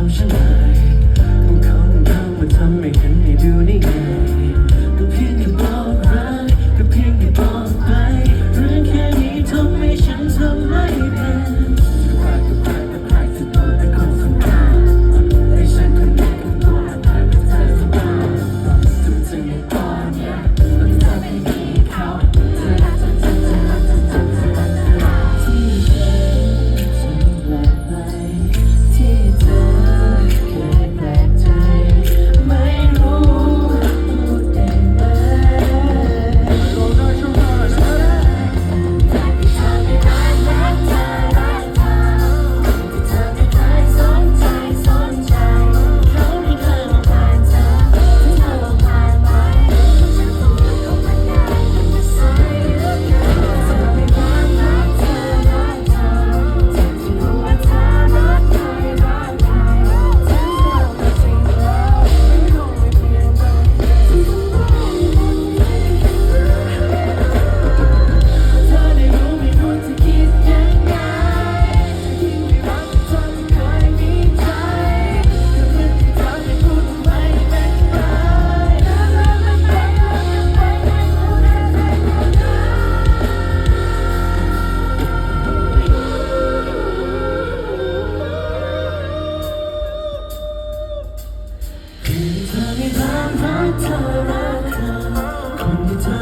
ทำฉันเลยพวกเขาทำมาทำให้ฉัน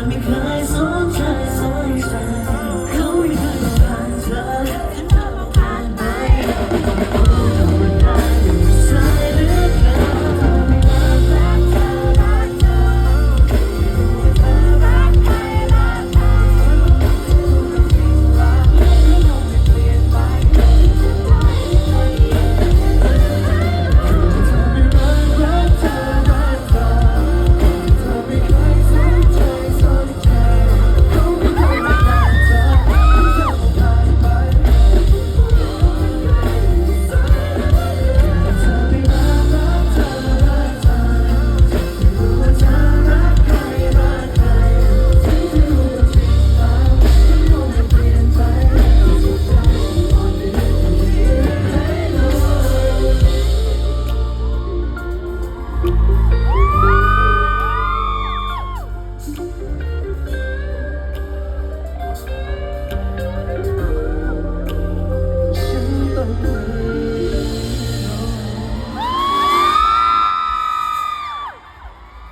because on